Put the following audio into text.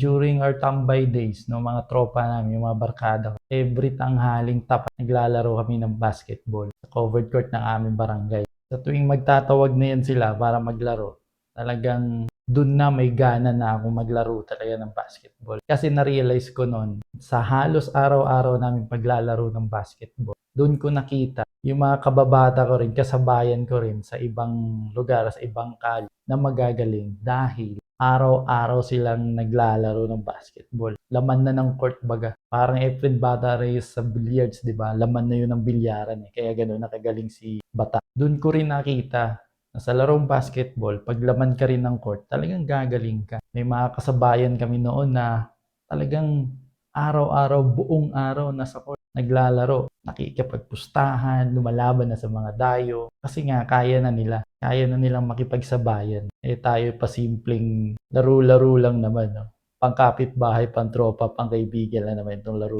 during our tambay days, no, mga tropa namin, yung mga barkada every tanghaling tapat, naglalaro kami ng basketball sa covered court ng aming barangay. Sa tuwing magtatawag na yan sila para maglaro, talagang dun na may gana na ako maglaro talaga ng basketball. Kasi na-realize ko noon, sa halos araw-araw namin paglalaro ng basketball, doon ko nakita yung mga kababata ko rin, kasabayan ko rin sa ibang lugar, sa ibang kali na magagaling dahil araw-araw silang naglalaro ng basketball. Laman na ng court baga. Parang Efren Bata Reyes sa billiards, di ba? Laman na yun ng bilyaran eh. Kaya gano'n nakagaling si Bata. Doon ko rin nakita na sa larong basketball, pag laman ka rin ng court, talagang gagaling ka. May mga kasabayan kami noon na talagang araw-araw, buong araw nasa court naglalaro, nakikipagpustahan, lumalaban na sa mga dayo. Kasi nga, kaya na nila. Kaya na nilang makipagsabayan. Eh tayo pa simpleng laro-laro lang naman. No? Pangkapit bahay, pantropa, pangkaibigan lang naman itong laro.